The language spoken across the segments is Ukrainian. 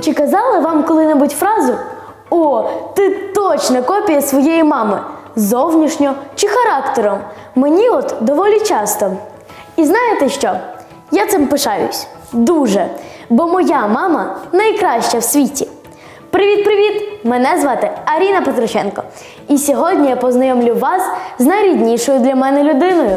Чи казали вам коли-небудь фразу О, ти точно копія своєї мами, зовнішньо чи характером? Мені от доволі часто. І знаєте що? Я цим пишаюсь. Дуже. Бо моя мама найкраща в світі. Привіт-привіт! Мене звати Аріна Петроченко. І сьогодні я познайомлю вас з найріднішою для мене людиною.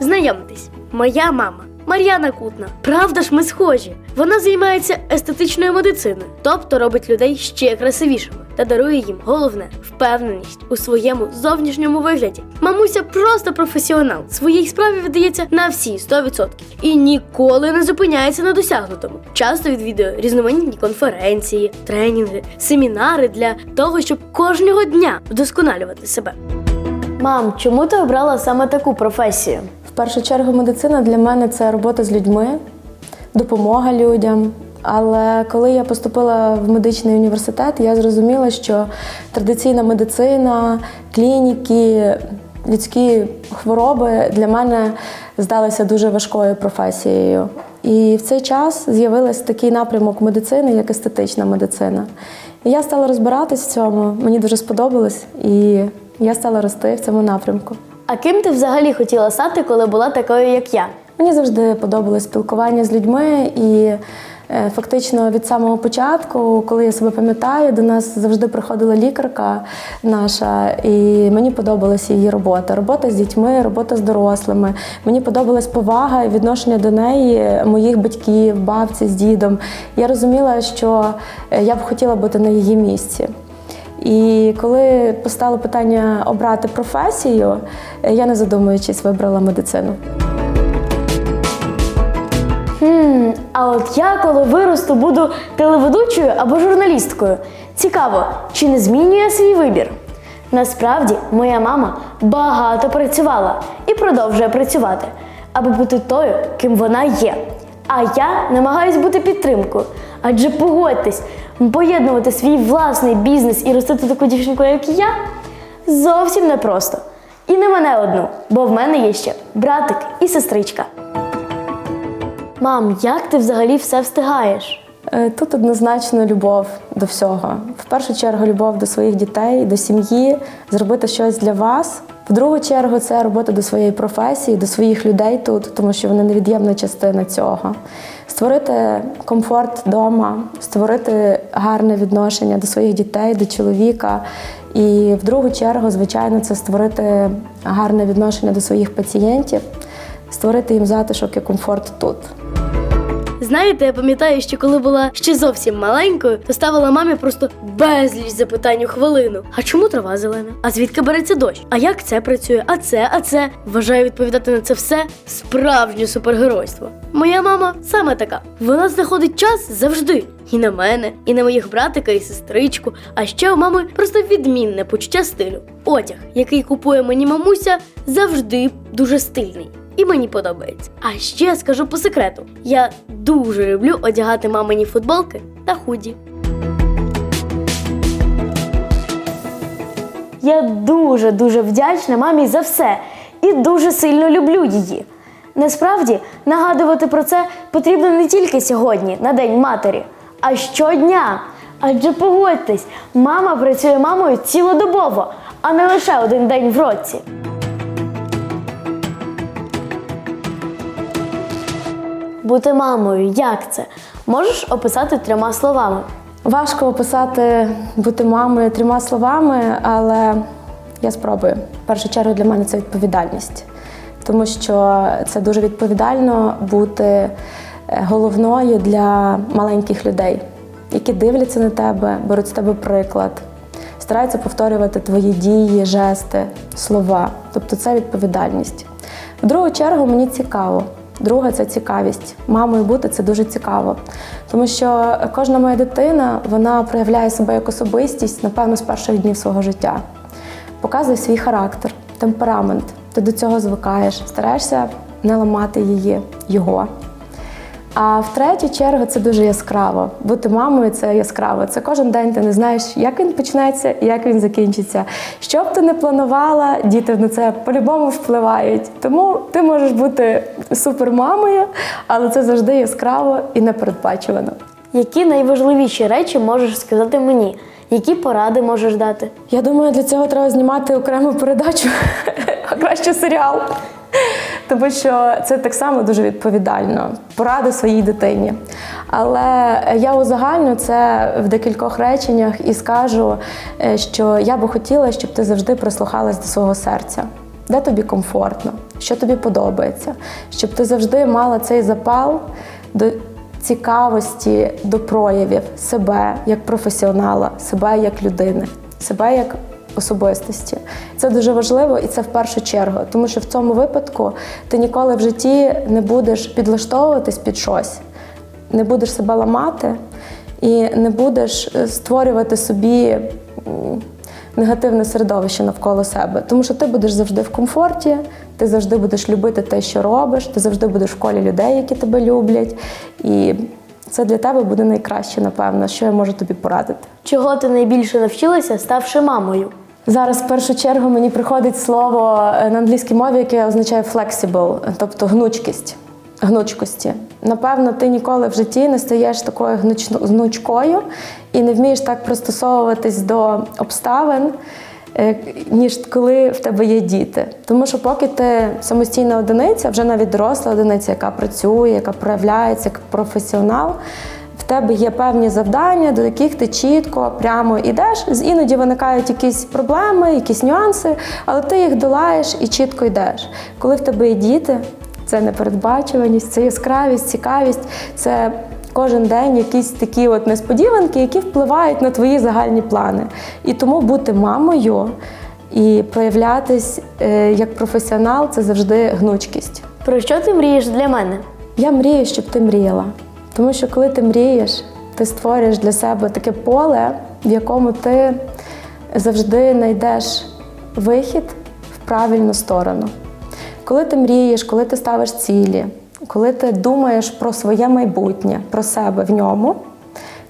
Знайомтесь, моя мама Мар'яна Кутна. Правда ж, ми схожі. Вона займається естетичною медициною, тобто робить людей ще красивішими та дарує їм головне впевненість у своєму зовнішньому вигляді. Мамуся просто професіонал. Своїй справі віддається на всі 100% і ніколи не зупиняється на досягнутому. Часто відвідує різноманітні конференції, тренінги, семінари для того, щоб кожного дня вдосконалювати себе. Мам, чому ти обрала саме таку професію? Першу чергу медицина для мене це робота з людьми, допомога людям. Але коли я поступила в медичний університет, я зрозуміла, що традиційна медицина, клініки, людські хвороби для мене здалися дуже важкою професією. І в цей час з'явився такий напрямок медицини, як естетична медицина. І я стала розбиратись в цьому, мені дуже сподобалось, і я стала рости в цьому напрямку. А ким ти взагалі хотіла стати, коли була такою, як я? Мені завжди подобалось спілкування з людьми, і е, фактично від самого початку, коли я себе пам'ятаю, до нас завжди приходила лікарка наша, і мені подобалася її робота. Робота з дітьми, робота з дорослими. Мені подобалась повага і відношення до неї, моїх батьків, бабці з дідом. Я розуміла, що е, я б хотіла бути на її місці. І коли постало питання обрати професію, я не задумуючись вибрала медицину. Хм, а от я, коли виросту, буду телеведучою або журналісткою. Цікаво, чи не змінює свій вибір? Насправді, моя мама багато працювала і продовжує працювати, аби бути тою, ким вона є. А я намагаюсь бути підтримкою. Адже погодьтесь, поєднувати свій власний бізнес і ростити таку дівчинку, як я, зовсім непросто. І не мене одну, бо в мене є ще братик і сестричка. Мам, як ти взагалі все встигаєш? Е, Тут однозначно любов до всього. В першу чергу любов до своїх дітей, до сім'ї, зробити щось для вас. В другу чергу це робота до своєї професії, до своїх людей тут, тому що вони невід'ємна частина цього. Створити комфорт вдома, створити гарне відношення до своїх дітей, до чоловіка. І в другу чергу, звичайно, це створити гарне відношення до своїх пацієнтів, створити їм затишок і комфорт тут. Знаєте, я пам'ятаю, що коли була ще зовсім маленькою, то ставила мамі просто безліч запитань у хвилину. А чому трава зелена? А звідки береться дощ? А як це працює? А це, а це? Вважаю відповідати на це все справжнє супергеройство. Моя мама саме така. Вона знаходить час завжди. І на мене, і на моїх братика і сестричку. А ще у мами просто відмінне почуття стилю. Одяг, який купує мені мамуся, завжди дуже стильний. І мені подобається. А ще скажу по секрету: я дуже люблю одягати мамині футболки та худі. Я дуже дуже вдячна мамі за все і дуже сильно люблю її. Насправді нагадувати про це потрібно не тільки сьогодні, на День матері, а щодня. Адже погодьтесь, мама працює мамою цілодобово, а не лише один день в році. Бути мамою, як це? Можеш описати трьома словами? Важко описати бути мамою трьома словами, але я спробую. В першу чергу для мене це відповідальність, тому що це дуже відповідально бути е, головною для маленьких людей, які дивляться на тебе, беруть з тебе приклад, стараються повторювати твої дії, жести, слова. Тобто це відповідальність. В другу чергу мені цікаво. Друге це цікавість. Мамою бути це дуже цікаво. Тому що кожна моя дитина вона проявляє себе як особистість, напевно, з перших днів свого життя. Показує свій характер, темперамент. Ти до цього звикаєш, стараєшся не ламати її, його. А в третю чергу це дуже яскраво. Бути мамою це яскраво. Це кожен день ти не знаєш, як він почнеться і як він закінчиться. Що б ти не планувала, діти на це по-любому впливають. Тому ти можеш бути супермамою, але це завжди яскраво і непередбачувано. Які найважливіші речі можеш сказати мені? Які поради можеш дати? Я думаю, для цього треба знімати окрему передачу, а краще серіал. Тому що це так само дуже відповідально. Поради своїй дитині. Але я узагальню це в декількох реченнях і скажу, е, що я би хотіла, щоб ти завжди прислухалась до свого серця. Де тобі комфортно, що тобі подобається, щоб ти завжди мала цей запал до цікавості до проявів себе як професіонала, себе як людини, себе як особистості. Це дуже важливо і це в першу чергу, тому що в цьому випадку ти ніколи в житті не будеш підлаштовуватись під щось, не будеш себе ламати і не будеш е, створювати собі негативне середовище навколо себе. Тому що ти будеш завжди в комфорті, ти завжди будеш любити те, що робиш, ти завжди будеш в колі людей, які тебе люблять. І це для тебе буде найкраще, напевно, що я можу тобі порадити. Чого ти найбільше навчилася, ставши мамою? Зараз в першу чергу мені приходить слово е, на англійській мові, яке означає flexible, тобто гнучкість. Гнучкості. Напевно, ти ніколи в житті не стаєш такою гнучкою і не вмієш так пристосовуватись до обставин, е, ніж коли в тебе є діти. Тому що поки ти самостійна одиниця, вже навіть доросла одиниця, яка працює, яка проявляється як професіонал, в тебе є певні завдання, до яких ти чітко, прямо йдеш. Іноді виникають якісь проблеми, якісь нюанси, але ти їх долаєш і чітко йдеш. Коли в тебе є діти, це непередбачуваність, це яскравість, цікавість, це кожен день якісь такі от несподіванки, які впливають на твої загальні плани. І тому бути мамою і проявлятись е, як професіонал це завжди гнучкість. Про що ти мрієш для мене? Я мрію, щоб ти мріяла. Тому що коли ти мрієш, ти створюєш для себе таке поле, в якому ти завжди знайдеш вихід в правильну сторону. Коли ти мрієш, коли ти ставиш цілі, коли ти думаєш про своє майбутнє, про себе в ньому,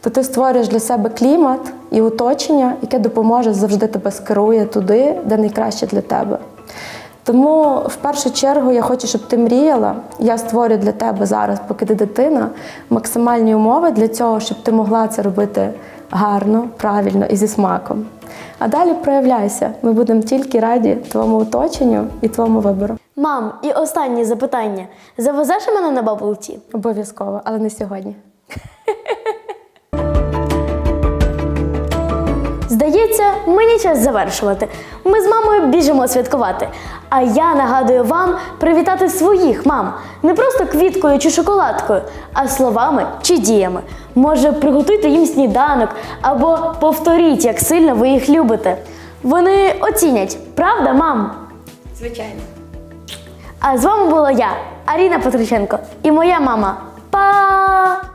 то ти створюєш для себе клімат і оточення, яке допоможе завжди тебе скерує туди, де найкраще для тебе. Тому в першу чергу я хочу, щоб ти мріяла. Я створю для тебе зараз, поки ти дитина, максимальні умови для цього, щоб ти могла це робити гарно, правильно і зі смаком. А далі проявляйся. Ми будемо тільки раді твоєму оточенню і твоєму вибору. Мам, і останнє запитання: завезеш мене на баблті? Обов'язково, але не сьогодні. Здається, мені час завершувати. Ми з мамою біжимо святкувати. А я нагадую вам привітати своїх мам не просто квіткою чи шоколадкою, а словами чи діями. Може, приготуйте їм сніданок або повторіть, як сильно ви їх любите. Вони оцінять, правда, мам? Звичайно. А з вами була я, Аріна Петриченко, і моя мама. Па!